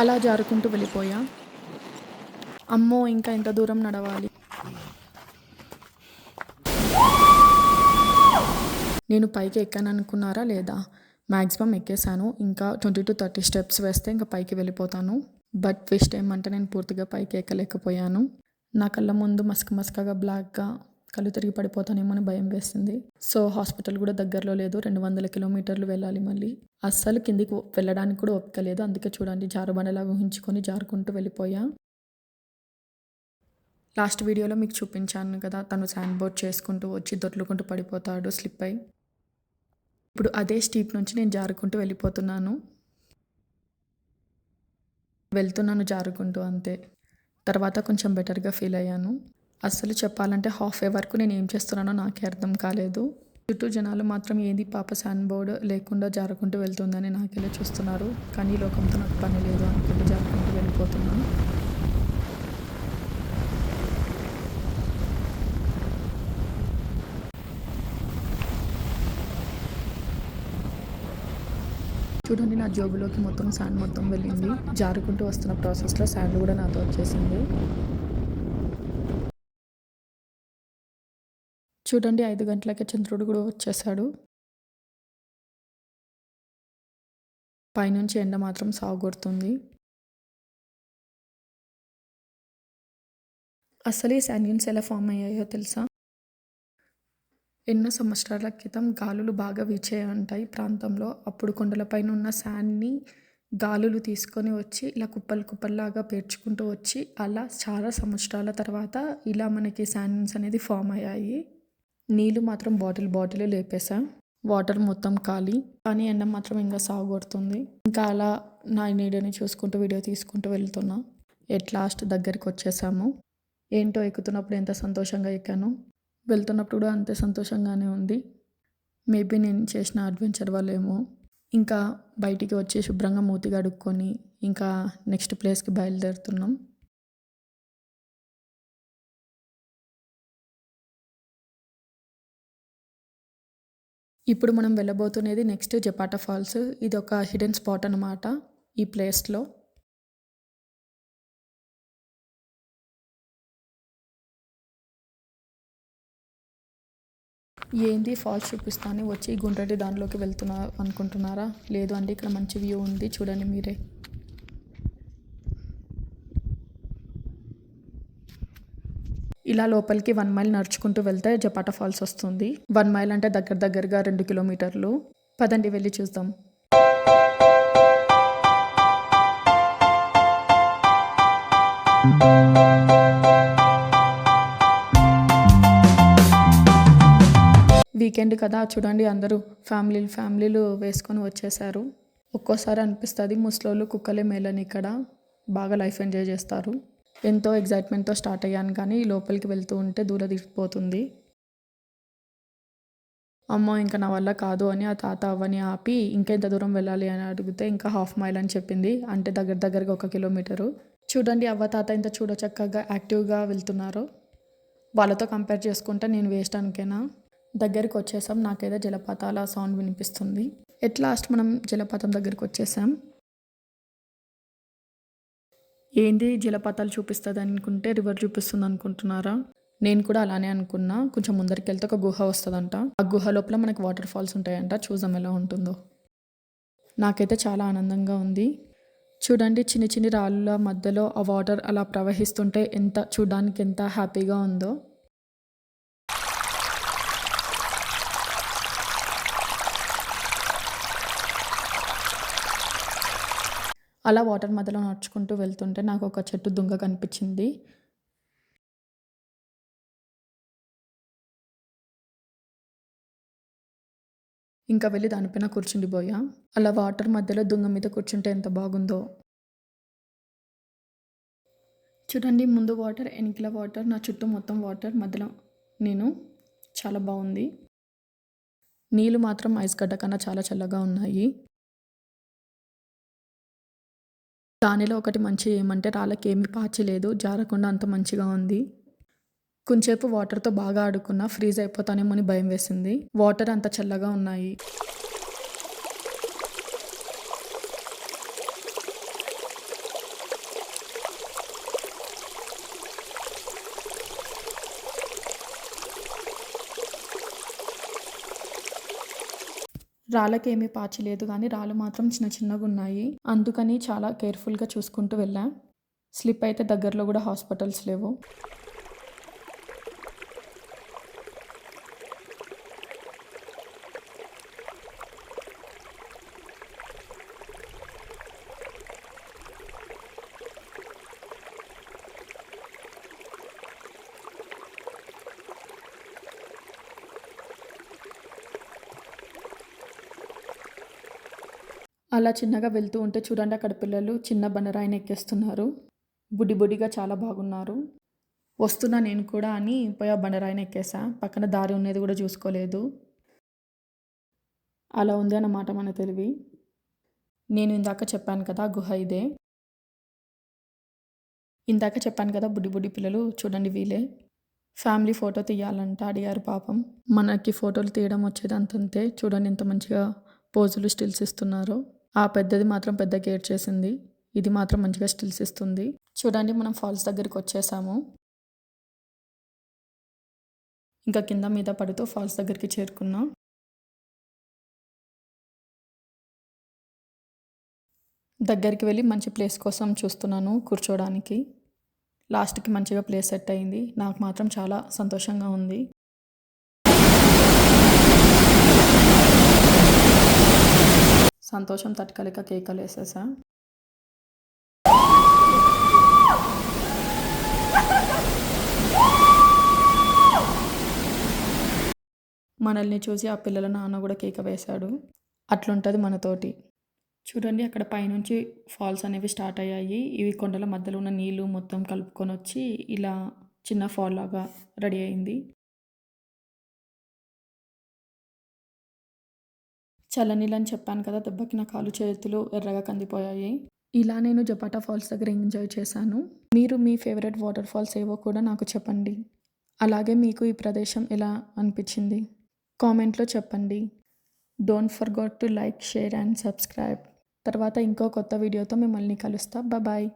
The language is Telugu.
అలా జారుకుంటూ వెళ్ళిపోయా. అమ్మో ఇంకా ఎంత దూరం నడవాలి. నేను పైకి ఎక్కాను అనుకున్నారా లేదా? మ్యాక్సిమం ఎక్కేసాను ఇంకా ట్వంటీ టు థర్టీ స్టెప్స్ వేస్తే ఇంకా పైకి వెళ్ళిపోతాను. బట్ ట్విస్ట్ ఏమంటే నేను పూర్తిగా పైకి ఎక్కలేకపోయాను. నా కళ్ళ ముందు మసక మసకగా బ్లాక్గా కళ్ళు తిరిగి పడిపోతానేమో అని భయం వేసింది సో హాస్పిటల్ కూడా దగ్గరలో లేదు. రెండు వందల కిలోమీటర్లు వెళ్ళాలి మళ్ళీ. అస్సలు కిందికి వెళ్ళడానికి కూడా ఓపిక లేదు. అందుకే చూడండి జారుబండలాగా ఊహించుకొని జారుకుంటూ వెళ్ళిపోయా. లాస్ట్ వీడియోలో మీకు చూపించాను కదా తను శాండ్ బోర్డ్ చేసుకుంటూ వచ్చి దొర్లుకుంటూ పడిపోతాడు స్లిప్ అయి. ఇప్పుడు అదే స్టీప్ నుంచి నేను జారుకుంటూ వెళ్ళిపోతున్నాను. వెళ్తున్నాను జారుకుంటూ అంతే. తర్వాత కొంచెం బెటర్గా ఫీల్ అయ్యాను. అస్సలు చెప్పాలంటే హాఫ్ వే వరకు నేను ఏం చేస్తున్నానో నాకే అర్థం కాలేదు. చుట్టూ జనాలు మాత్రం ఏది పాప శాండ్ బోర్డ్ లేకుండా జారుకుంటూ వెళ్తుందని నాకెలా చూస్తున్నారు. కానీ ఈ లోకంతో నాకు పని లేదు అనుకుంటూ జారుకుంటూ వెళ్ళిపోతున్నాను. చూడండి నా జోబులోకి మొత్తం శాండ్ మొత్తం వెళ్ళింది. జారుకుంటూ వస్తున్న ప్రాసెస్లో శాండ్ కూడా నాతో వచ్చేసింది. చూడండి ఐదు గంటలకే చంద్రుడు కూడా వచ్చేసాడు. పైనుంచి ఎండ మాత్రం సాగుకొడుతుంది అసలు ఈ శాన్యూన్స్ ఎలా ఫామ్ అయ్యాయో తెలుసా? ఎన్నో సంవత్సరాల క్రితం గాలులు బాగా వీచే ఉంటాయి ప్రాంతంలో అప్పుడు కొండలపైన ఉన్న శాన్ని గాలులు తీసుకొని వచ్చి ఇలా కుప్పలు కుప్పల్లాగా పేర్చుకుంటూ వచ్చి అలా చాలా సంవత్సరాల తర్వాత ఇలా మనకి శాండ్స్ అనేది ఫామ్ అయ్యాయి. నీళ్ళు మాత్రం బాటిల్ బాటిల్ లేపేసా. వాటర్ మొత్తం ఖాళీ కానీ ఎండ మాత్రం ఇంకా సాగుకొడుతుంది ఇంకా అలా నా నీడని చూసుకుంటూ వీడియో తీసుకుంటూ వెళ్తున్నా. ఎట్ లాస్ట్ దగ్గరికి వచ్చేసాము. ఏంటో ఎక్కుతున్నప్పుడు ఎంత సంతోషంగా ఎక్కాను. వెళ్తున్నప్పుడు కూడా అంతే సంతోషంగానే ఉంది. మేబీ నేను చేసిన అడ్వెంచర్ వల్లేమో. ఇంకా బయటికి వచ్చి శుభ్రంగా మూతి కడుక్కొని ఇంకా నెక్స్ట్ ప్లేస్కి బయలుదేరుతున్నాం. ఇప్పుడు మనం వెళ్ళబోతున్నది నెక్స్ట్ జపాటా ఫాల్స్ ఇది ఒక హిడెన్ స్పాట్ అనమాట ఈ ప్లేస్లో ఏంది ఫాల్స్ చూపిస్తాను? వచ్చి గుండ్రటి దానిలోకి వెళ్తున్నా అనుకుంటున్నారా? లేదు అండి ఇక్కడ మంచి వ్యూ ఉంది చూడండి మీరే. ఇలా లోపలికి వన్ మైల్ నడుచుకుంటూ వెళ్తే జపాటా ఫాల్స్ వస్తుంది. వన్ మైల్ అంటే దగ్గర దగ్గరగా రెండు కిలోమీటర్లు. పదండి వెళ్ళి చూద్దాం. వీకెండ్ కదా చూడండి అందరూ ఫ్యామిలీలు ఫ్యామిలీలు వేసుకొని వచ్చేసారు ఒక్కోసారి అనిపిస్తుంది ముసలోళ్ళు కుక్కలే మేలని ఇక్కడ. బాగా లైఫ్ ఎంజాయ్ చేస్తారు. ఎంతో ఎగ్జైట్మెంట్తో స్టార్ట్ అయ్యాను కానీ లోపలికి వెళ్తూ ఉంటే దూర దిగిపోతుంది అమ్మో ఇంకా నా వల్ల కాదు అని ఆ తాత అవ్వని ఆపి ఇంకెంత దూరం వెళ్ళాలి? అని అడిగితే ఇంకా హాఫ్ మైల్ అని చెప్పింది. అంటే దగ్గర దగ్గరగా ఒక కిలోమీటరు. చూడండి అవ్వ తాత ఇంత చూడ చక్కగా యాక్టివ్గా వెళ్తున్నారు. వాళ్ళతో కంపేర్ చేసుకుంటే నేను వేస్ట్ అనుకేనా? దగ్గరికి వచ్చేసాం. నాకైతే జలపాతాల సౌండ్ వినిపిస్తుంది. ఎట్ లాస్ట్ మనం జలపాతం దగ్గరికి వచ్చేసాం. ఏంది జలపాతాలు చూపిస్తుంది అనుకుంటే రివర్ చూపిస్తుంది అనుకుంటున్నారా నేను కూడా అలానే అనుకున్నా. కొంచెం ముందరికి వెళ్తే ఒక గుహ వస్తుందంట. ఆ గుహ లోపల మనకి వాటర్ ఫాల్స్ ఉంటాయంట. చూద్దాం ఎలా ఉంటుందో. నాకైతే చాలా ఆనందంగా ఉంది. చూడండి చిన్ని చిన్ని రాళ్ళ మధ్యలో ఆ వాటర్ అలా ప్రవహిస్తుంటే ఎంత చూడడానికి ఎంత హ్యాపీగా ఉందో. అలా వాటర్ మధ్యలో నడుచుకుంటూ వెళ్తుంటే నాకు ఒక చెట్టు దుంగ కనిపించింది. ఇంకా వెళ్ళి దానిపైన కూర్చుండిపోయా. అలా వాటర్ మధ్యలో దుంగ మీద కూర్చుంటే ఎంత బాగుందో. చూడండి ముందు వాటర్ వెనకల వాటర్ నా చుట్టూ మొత్తం వాటర్ మధ్యలో నేను. చాలా బాగుంది. నీళ్ళు మాత్రం ఐస్ గడ్డ కన్నా చాలా చల్లగా ఉన్నాయి. దానిలో ఒకటి మంచి ఏమంటే రాళ్ళకి ఏమి పాచలేదు జారకుండా అంత మంచిగా ఉంది. కొంచెంసేపు వాటర్తో బాగా ఆడుకున్నా ఫ్రీజ్ అయిపోతానేమో అని భయం వేసింది. వాటర్ అంత చల్లగా ఉన్నాయి. రాళ్ళకేమీ పాచి లేదు కానీ రాళ్ళు మాత్రం చిన్న చిన్నగా ఉన్నాయి. అందుకని చాలా కేర్ఫుల్గా చూసుకుంటూ వెళ్ళా. స్లిప్ అయితే దగ్గరలో కూడా హాస్పిటల్స్ లేవు. అలా చిన్నగా వెళ్తూ ఉంటే చూడండి అక్కడ పిల్లలు చిన్న బండరాయిని ఎక్కేస్తున్నారు. బుడి బుడిగా చాలా బాగున్నారు. వస్తున్నా నేను కూడా అని పోయి ఆ బండరాయిని ఎక్కేసా. పక్కన దారి ఉన్నది కూడా చూసుకోలేదు. అలా ఉంది అన్నమాట మన తెలివి. నేను ఇందాక చెప్పాను కదా గుహ ఇదే. ఇందాక చెప్పాను కదా బుడ్డి బుడ్డి పిల్లలు చూడండి వీలే ఫ్యామిలీ ఫోటో తీయాలంట అడిగారు పాపం. మనకి ఫోటోలు తీయడం వచ్చేది అంతంతే. చూడండి ఎంత మంచిగా పోజులు స్టిల్స్ ఇస్తున్నారు. ఆ పెద్దది మాత్రం పెద్ద గేట్ చేసింది. ఇది మాత్రం మంచిగా స్టిల్స్ ఇస్తుంది. చూడండి మనం ఫాల్స్ దగ్గరికి వచ్చేసాము. ఇంకా కింద మీద పడుతూ ఫాల్స్ దగ్గరికి చేరుకున్నాం. దగ్గరికి వెళ్ళి మంచి ప్లేస్ కోసం చూస్తున్నాను కూర్చోడానికి. లాస్ట్కి మంచిగా ప్లేస్ సెట్ అయింది. నాకు మాత్రం చాలా సంతోషంగా ఉంది. సంతోషం తట్టుకలేక కేకలు వేసేసా. మనల్ని చూసి ఆ పిల్లల నాన్న కూడా కేక వేశాడు. అట్లుంటుంది మనతోటి. చూడండి అక్కడ పైనుంచి ఫాల్స్ అనేవి స్టార్ట్ అయ్యాయి. ఇవి కొండల మధ్యలో ఉన్న నీళ్ళు మొత్తం కలుపుకొని వచ్చి ఇలా చిన్న ఫాల్ లాగా రెడీ అయింది. చల్లనీళ్ళని చెప్పాను కదా దెబ్బకి నా కాలు చేతులు ఎర్రగా కందిపోయాయి. ఇలా నేను జపాటా ఫాల్స్ దగ్గర ఎంజాయ్ చేశాను. మీరు మీ ఫేవరెట్ వాటర్ ఫాల్స్ ఏవో కూడా నాకు చెప్పండి. అలాగే మీకు ఈ ప్రదేశం ఎలా అనిపించింది? కామెంట్లో చెప్పండి. Don't forget to like share and subscribe తర్వాత ఇంకో కొత్త వీడియోతో మిమ్మల్ని కలుస్తా. బాయ్